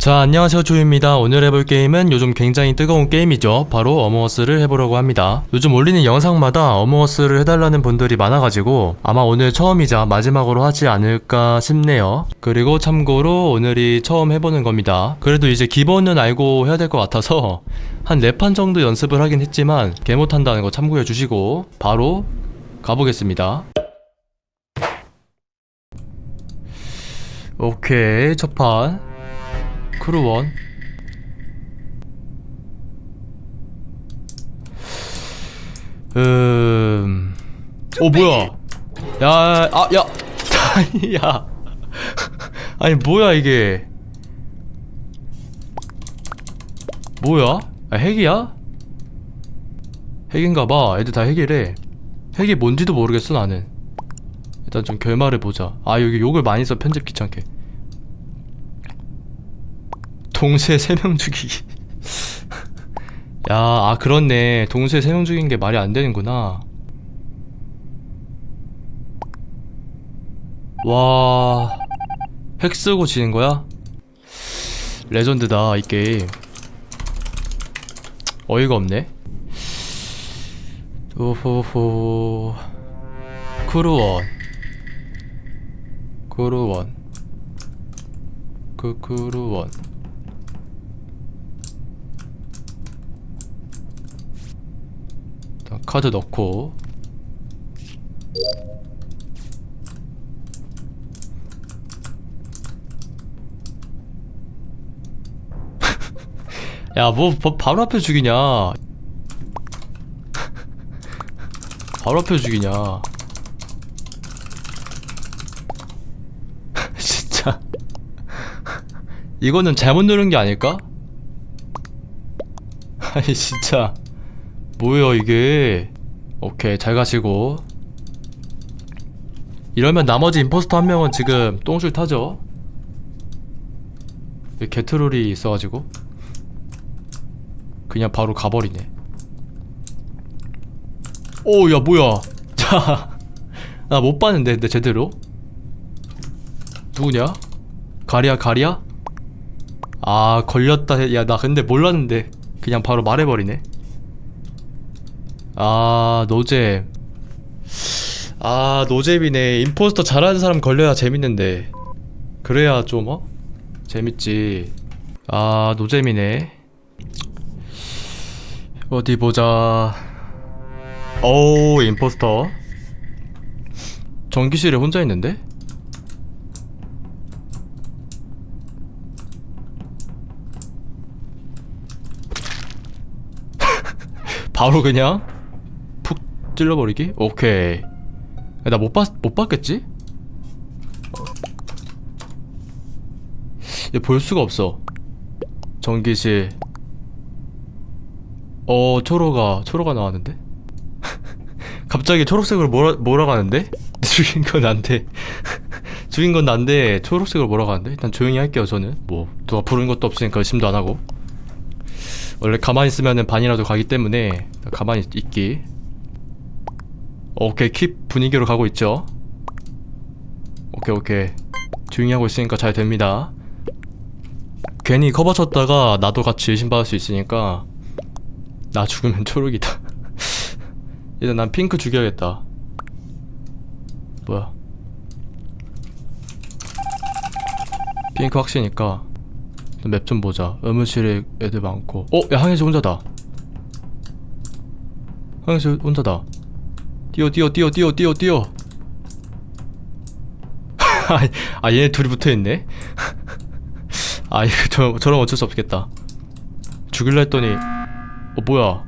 자 안녕하세요. 조유입니다. 오늘 해볼 게임은 요즘 굉장히 뜨거운 게임이죠. 바로 어머어스를 해보려고 합니다. 요즘 올리는 영상마다 어머어스를 해달라는 분들이 많아가지고 아마 오늘 처음이자 마지막으로 하지 않을까 싶네요. 그리고 참고로 오늘이 처음 해보는 겁니다. 그래도 이제 기본은 알고 해야 될 것 같아서 한네판 정도 연습을 하긴 했지만 개 못한다는 거 참고해 주시고 바로 가보겠습니다. 오케이 첫판 크루원 음... 어 뭐야 야, 아, 야, 아니, 야, 아니 뭐야 이게? 뭐야? 아, 핵이야? 핵인가봐. 애들 다 핵이래. 핵이 뭔지도 모르겠어 나는. 일단 좀 결말을 보자. 아 여기 욕을 많이 써 편집 귀찮게. 동시에 세 명 죽이기. 야, 아 그렇네. 동시에 세 명 죽인 게 말이 안 되는구나. 와, 핵 쓰고 지는 거야? 레전드다 이 게임. 어이가 없네. 오호호. 크루원. 크루원. 그 크루원. 일단 카드 넣고. 야뭐 바로 앞에 죽이냐? 바로 앞에 죽이냐? 진짜. 이거는 잘못 누른 게 아닐까? 아니 진짜 뭐야 이게? 오케이 잘 가시고. 이러면 나머지 임포스터 한 명은 지금 똥줄 타죠? 여기 게트롤이 있어가지고. 그냥 바로 가버리네. 오야 뭐야? 자 나 못 봤는데 근데 제대로. 누구냐? 가리야 가리야? 아 걸렸다. 야 나 근데 몰랐는데. 그냥 바로 말해버리네 아 노잼. 아 노잼이네. 임포스터 잘하는 사람 걸려야 재밌는데. 그래야 좀 어? 재밌지. 아 노잼이네. 어디 보자. 오 임포스터. 전기실에 혼자 있는데? 바로 그냥? 푹 찔러 버리기? 오케이 나 못 봤, 못 봤겠지? 얘 볼 수가 없어 전기실 어 초로가 초로가 나왔는데? 갑자기 초록색으로 몰아, 몰아가는데? 죽인 건 난데 죽인 건 난데 초록색으로 몰아가는데? 일단 조용히 할게요 저는 뭐 누가 부른 것도 없으니까 의심도 안 하고 원래 가만히 있으면은 반이라도 가기 때문에 가만히 있기 오케이 킵 분위기로 가고 있죠? 오케이 오케이. 조용히 하고 있으니까 잘 됩니다. 괜히 커버 쳤다가 나도 같이 의심받을 수 있으니까 나 죽으면 초록이다. 일단 난 핑크 죽여야겠다. 뭐야? 핑크 확실니까 맵 좀 보자. 의무실에 애들 많고. 어? 야 항해씨 혼자다. 항해씨 혼자다 뛰어 뛰어 뛰어 뛰어 뛰어 뛰어. 아 얘네 둘이 붙어있네? 아 이거 저, 저럼 어쩔 수 없겠다. 죽일라 했더니 어 뭐야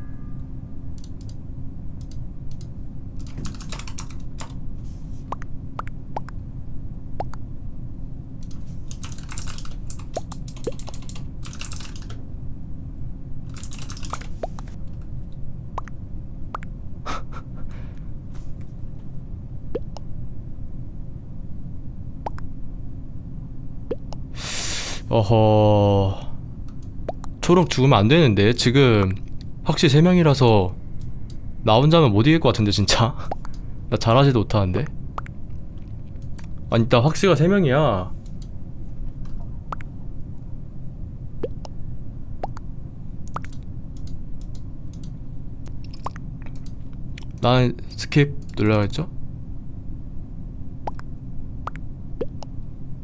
어허... 초록 죽으면 안 되는데 지금 확실히 세명이라서나 혼자면 못 이길 것 같은데 진짜 나 잘하지도 못하는데 아니 나 확실가 세명이야 난 스킵 눌러야겠죠?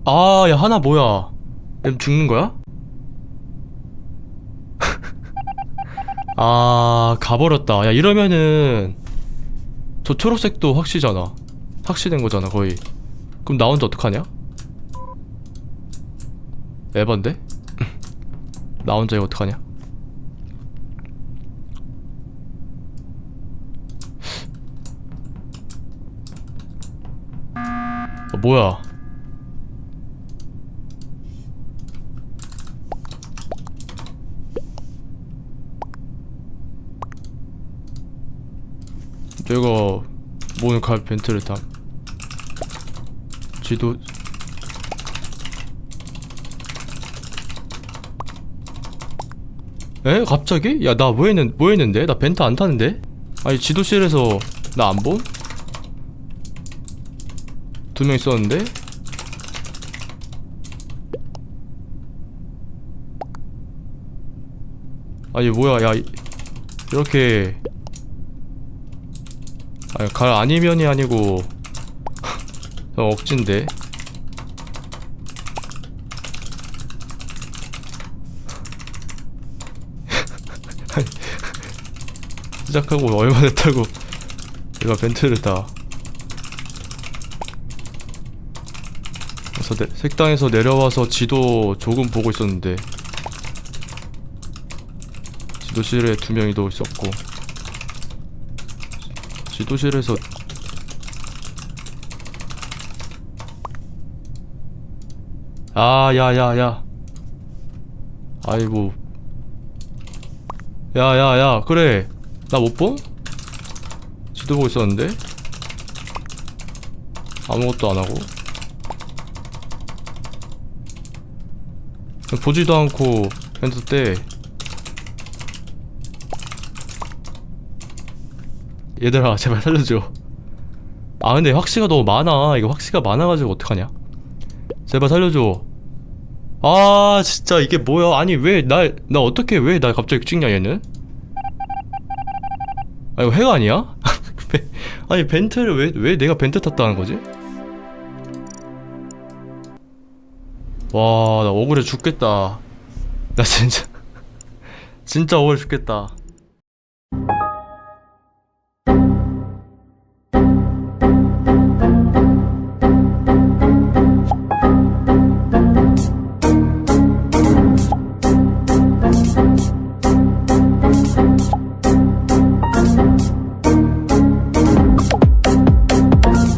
아, 야, 하나 뭐야. 얘 죽는 거야? 아, 가버렸다. 야, 이러면은 저 초록색도 확시잖아. 확시된 거잖아, 거의. 그럼 나 혼자 어떡하냐? 에반데? 나 혼자 이거 어떡하냐? 어, 뭐야? 내가 모는 칼 벤트를 탐 지도 에? 갑자기? 야 나 뭐 했는 뭐 했는데? 나 벤트 안 타는데? 아니 지도실에서 나 안 봄? 두 명 있었는데? 아니 뭐야 야 이- 이렇게 아니 갈 아니면이 아니고 너 억진데? 시작하고 얼마 됐다고 내가 벤트를 다. 그래서 내, 색당에서 내려와서 지도 조금 보고 있었는데 지도실에 두 명이 더 있었고 지도실에서 아, 야, 야, 야. 아이고. 야, 야, 야, 그래. 나 못 봄? 지도 보고 있었는데? 아무것도 안 하고. 그냥 보지도 않고 펜트 때. 얘들아, 제발 살려줘. 아, 근데 확시가 너무 많아. 이거 확시가 많아가지고 어떡하냐? 제발 살려줘. 아 진짜 이게 뭐야? 아니 왜 날 나 어떻게 왜 날 갑자기 찍냐 얘는? 아 이거 해가 아니야? 벤- 아니 벤트를 왜 왜 내가 벤트 탔다는 거지? 와 나 억울해 죽겠다. 나 진짜 진짜 억울해 죽겠다.